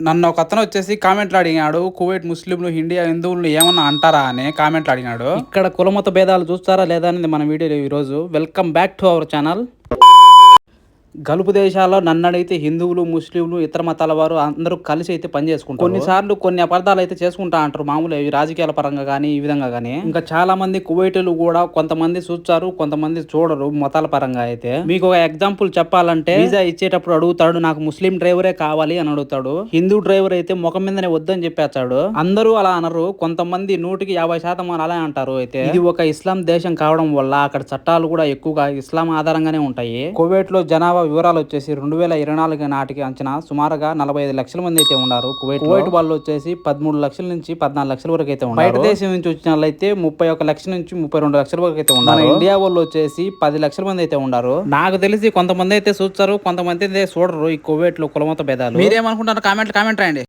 నన్ను ఒక అతను వచ్చేసి కామెంట్లు అడిగాడు కువైట్ ముస్లింలు ఇండియా హిందువులు ఏమన్నా అంటారా అని కామెంట్లు అడిగినాడు. ఇక్కడ కులమత భేదాలు చూస్తారా లేదా అనేది మన వీడియో ఈరోజు. Welcome back to our channel గలుపు దేశాల్లో నన్ను అడిగితే హిందువులు ముస్లింలు ఇతర మతాల వారు అందరూ కలిసి అయితే పని చేసుకుంటారు. కొన్నిసార్లు కొన్ని అపార్థాలు అయితే చేసుకుంటా అంటారు. మామూలు రాజకీయాల పరంగా కానీ ఈ విధంగా కానీ. ఇంకా చాలా మంది కువైటులు కూడా కొంతమంది చూస్తారు కొంతమంది చూడరు మతాల పరంగా అయితే. మీకు ఒక ఎగ్జాంపుల్ చెప్పాలంటే వీసా ఇచ్చేటప్పుడు అడుగుతాడు నాకు ముస్లిం డ్రైవరే కావాలి అని అడుగుతాడు. హిందూ డ్రైవర్ అయితే ముఖం మీదనే వద్దని చెప్పేస్తాడు. అందరూ అలా అనరు. కొంతమంది నూటికి యాభై శాతం అలా అంటారు అయితే. ఇది ఒక ఇస్లాం దేశం కావడం వల్ల అక్కడ చట్టాలు కూడా ఎక్కువగా ఇస్లాం ఆధారంగానే ఉంటాయి. కువైట్లో జనాభా వివరాలు వచ్చేసి రెండు వేల ఇరవై నాలుగు నాటికి అంచనా సుమారుగా నలభై ఐదు లక్షల మంది అయితే ఉన్నారు. కువైట్ కువైట్ వాళ్ళు వచ్చేసి పదమూడు లక్షల నుంచి పద్నాలుగు లక్షల వరకు అయితే ఉన్నారు. బయట దేశం నుంచి వచ్చిన వాళ్ళు అయితే ముప్పై ఒక లక్షల నుంచి ముప్పై రెండు లక్షల వరకు అయితే ఉన్నారు. ఇండియా వాళ్ళు వచ్చేసి పది లక్షల మంది అయితే ఉన్నారు. నాకు తెలిసి కొంతమంది అయితే చూస్తారు కొంతమంది అయితే చూడరు ఈ కువైట్లో కులమత భేదాలు. మీరేమనుకుంటారు కామెంట్ కామెంట్ రాయండి.